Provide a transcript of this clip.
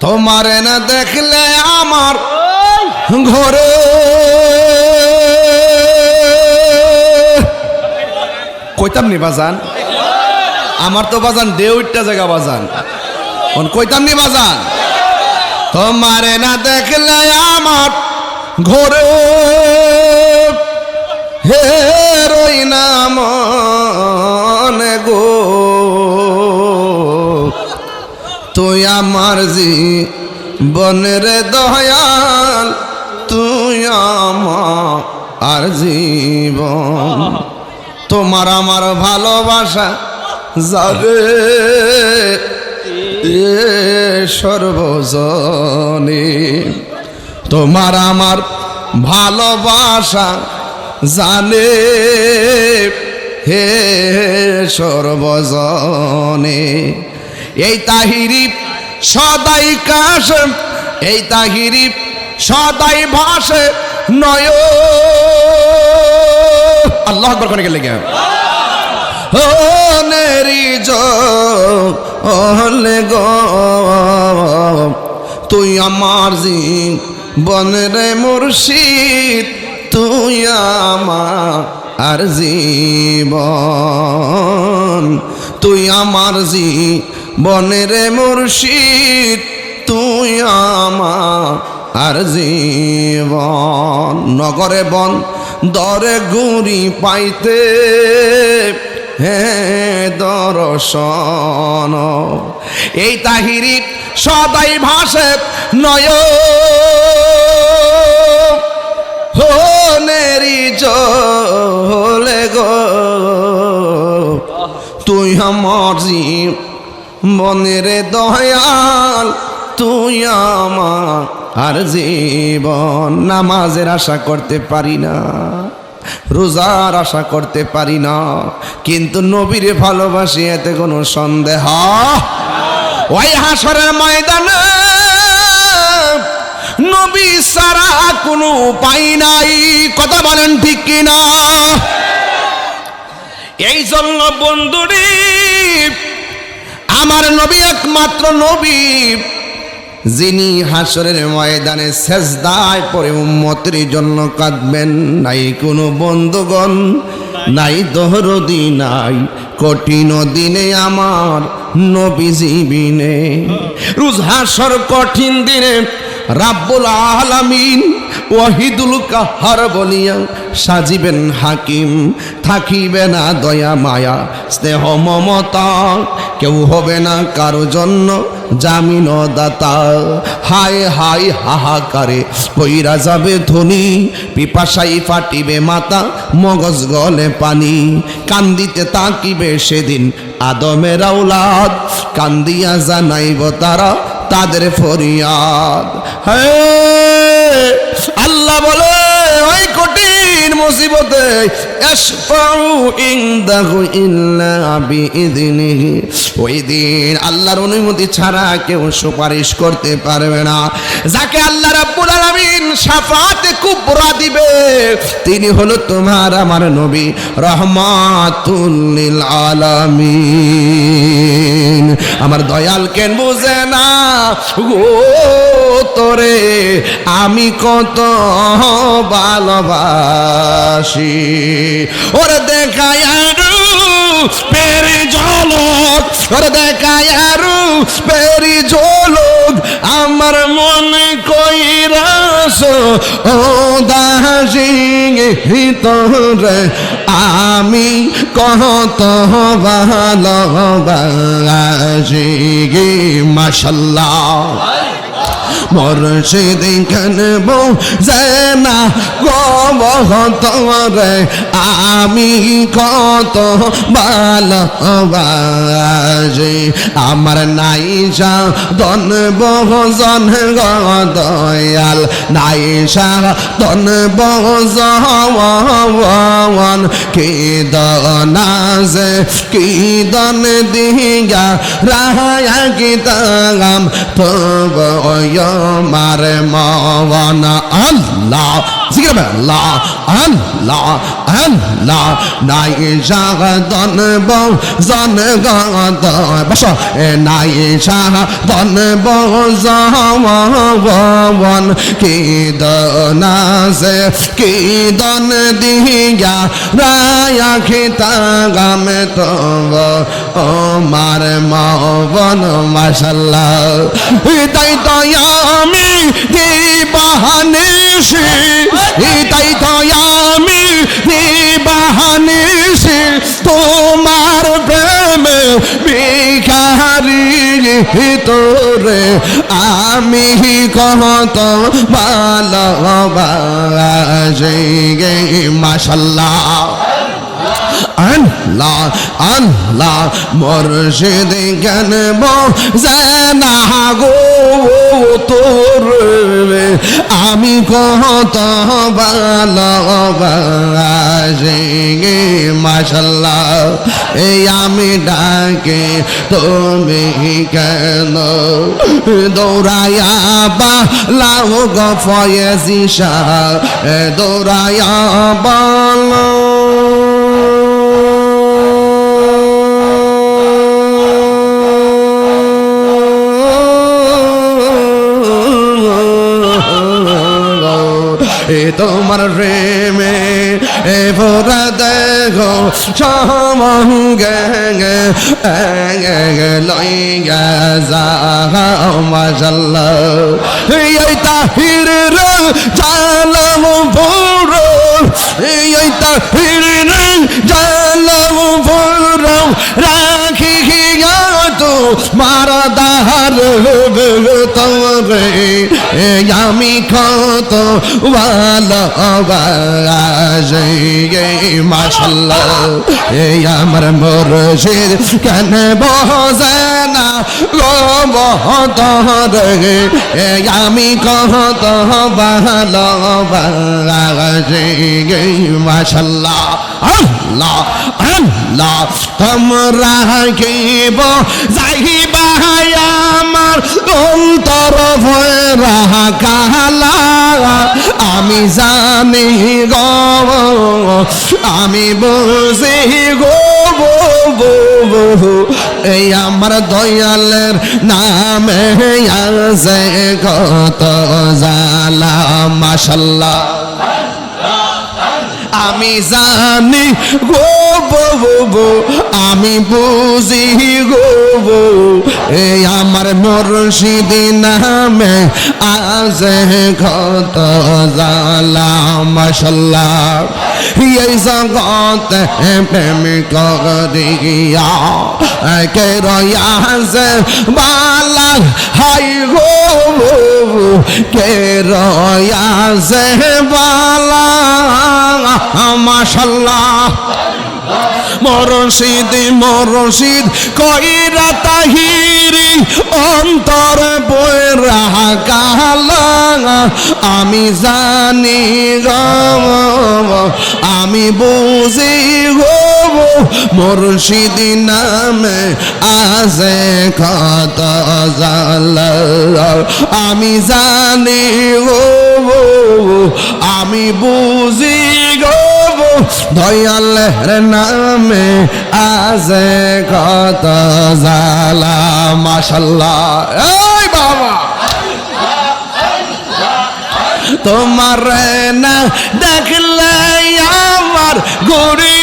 তোমারে না দেখলে আমার ঘরে। কইতাম নি বাজান? আমার তো বাজান দেউটটা জায়গা বাজান। কোন কইতাম নি বাজান? তোমারে না দেখলে আমার ঘরে। হে রই না তুই আমার জীবনের দয়াল, তুই আমার আর জীবন। তোমার আমার ভালোবাসা যাবে সর্বজনে। তোমার আমার ভালোবাসা জানে হে সর্বজনে। এই তাহিরি সদাই কাশ, এই তাহিরি সদাই ভাসে, নয়। আল্লাহ আকবর কোনে গেলে ও নেরি জলে গো, তুই আমার জীবনের মুর্শিদ, তুই আমার আর জীবন, তুই আমার জীবনের মুর্শিদ, তুই আমার আর জীবন। নগরে বন, দরে গুড়ি পাইতে হে দর্শন। এই তাহিরি সদাই ভাসে নয়। নেরি জলে গো। তুই আমার মনের দয়াল, তুই আমার আর জীবন। নামাজের আশা করতে পারি না, রোজার আশা করতে পারি না, কিন্তু নবীর ভালোবাসি এতে কোনো সন্দেহ? ওই হাসরের ময়দানে নবী সারা কোনো উপায় নাই, কথা বলেন ঠিক কিনা? এই জন্য বন্ধুরি আমার নবী একমাত্র নবী, যিনি হাসরের ময়দানে শেষদায় পরে উম্মতের জন্য কাঁদবেন। নাই কোনো বন্ধুগণ, নাই দহরদি, নাই কঠিন দিনে আমার নবী জীবিনে রুজ হাসর কঠিন দিনে রাব্বুল আলামিন ওয়াহিদুল কাহার বলিয়া সাজিবেন হাকিম, থাকিবে না দয়া মায়া, স্নেহ মমতা, কেউ হবে না কারও জন্য জামিন দাতা হায় হায় হাহাকারে পইরা যাবে ধনী, পিপাসাই ফাটিবে মাতা, মগজ গলে পানি। কান্দিতে তাকিবে সেদিন আদমের আউলাদ কান্দিয়া জানাইব তারা তাদের ফরিয়াদ। হ্যাঁ আল্লাহ বলে ওই কঠিন মুসিবতে ইশফাউ ইনদাহু ইল্লা বিইذনিহি ওই আল্লাহর অনুমতি ছাড়া কেউ সুপারিশ করতে পারবে না। যাকে আল্লাহ রাব্বুল আলামিন শাফাতে কুবরা দিবে, তিনি হলো তোমার আমার নবী রহমাতুল লিল আলামিন। আমার দয়াল কেন বুঝে না ও তোরে আমি কত ভালোবাসি। ওরে দেখায় ওরে দেখায় পেরি ঝলক, আমার মনে কইরাস ও দাসি তোরে আমি কত ভালোবাসি গে, মাশাল্লাহ। মরশিদ কানব জেনা গবহতরে আমি কত ভালোবাসি। আমার নাইসা দন বহজন দয়াল নাইসা দন বহজন কি দনাজে? কি দন দিগা? রায়া কি তাগাম তব মার মন আল্লাহ জিকির হবে আল্লাহ আল্লাহ আল্লাহ নাই জাগদন বউ জন গদ বস নাই জাগদন বউ জবন কি দনাসে কি দন রায়া খিতা গামে তো ও মার মন মাশাল্লাহ তাই তো আমি তোরে আমি কত ভালোবাসি গে, মাশাল্লাহ। আল্লাহ আল্লাহ, মুর্শিদ জ্ঞান জানা গো তোর? আমি কত ভালোবাসি মাশাল্লাহ এই আমি ডাকে তুমি কেন? দৌড়াইয়া বা লাউ গফয়েজি শাহ দৌড়াইয়া বলো। এ তোমার প্রেমে এ ভোরা দেখো সমঙ্গে লই গা মাশাল্লাহ। এই তাহির জালাম পুরো এই তাহির জালাম পুরো রাখি মারা দাহার তবে আমি কত ভালোবাসি। আমার কেন গো বহতরে আমি কত মাশাল্লাহ, আল্লাহ আল্লাহ, তোমরা কেব যাইবা আমার অন্তর ভরা কালা। আমি জানি গো, আমি বুঝি গো এই আমার দয়ালের নামে আছে কত জালা মাশাল্লাহ। আমি জানি গো বো বো বো, আমি বুঝি গো বো এই আমার মুর্শিদি নামে আজ কত জালা মাশাল্লাহ এই জগত প্রেম করিয়া কে রয়াছে বালা হাই গো কে রয়াছে বালা মাশাল্লাহ। মরশিদ মরশিদ কইরা তাহিরি অন্তর বইরা কালা, আমি জানি গো আমি বুঝি গো মুর্শিদ নামে আছে কত জালা। আমি জানি গো আমি বুঝি গো দয়ালের নামে আছে কত জালা মাশাল্লাহ। এই বাবা! তোমার না দেখলে আমার গড়ি